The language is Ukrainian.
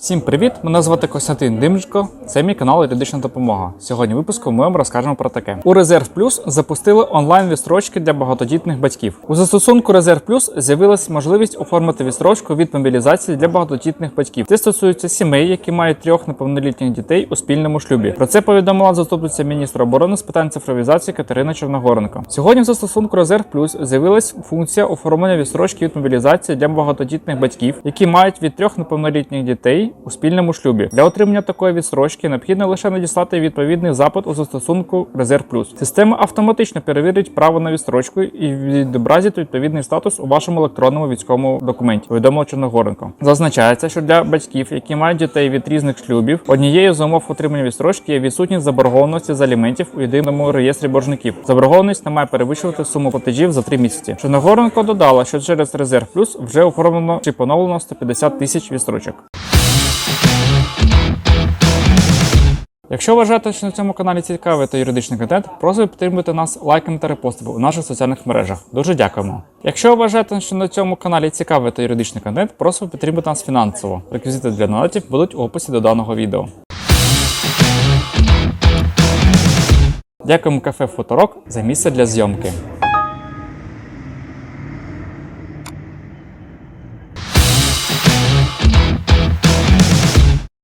Всім привіт! Мене звати Костянтин Димчко. Це мій канал Юридична допомога. Сьогодні в випуску ми вам розкажемо про таке. У Резерв Плюс запустили онлайн відстрочки для багатодітних батьків. У застосунку Резерв Плюс з'явилась можливість оформити відстрочку від мобілізації для багатодітних батьків. Це стосується сімей, які мають трьох неповнолітніх дітей у спільному шлюбі. Про це повідомила заступниця міністра оборони з питань цифровізації Катерина Чорногоренко. Сьогодні в застосунку Резерв Плюс з'явилась функція оформлення відстрочки від мобілізації для багатодітних батьків, які мають від трьох неповнолітніх дітей у спільному шлюбі. Для отримання такої відстрочки необхідно лише надіслати відповідний запит у застосунку Резерв Плюс. Система автоматично перевірить право на відстрочку і відобразить відповідний статус у вашому електронному військовому документі. Повідомила Чорногоренко. Зазначається, що для батьків, які мають дітей від різних шлюбів, однією з умов отримання відстрочки є відсутність заборгованості з аліментів у єдиному реєстрі боржників. Заборгованість не має перевищувати суму платежів за три місяці. Чорногоренко додала, що через Резерв Плюс вже оформлено чи поновлено 150 тисяч відстрочок. Якщо вважаєте, що на цьому каналі цікавий та юридичний контент, просимо підтримувати нас лайками та репостами у наших соціальних мережах. Дуже дякуємо. Якщо вважаєте, що на цьому каналі цікавий та юридичний контент, просимо підтримати нас фінансово. Реквізити для донатів будуть у описі до даного відео. Дякуємо кафе Фоторок за місце для зйомки.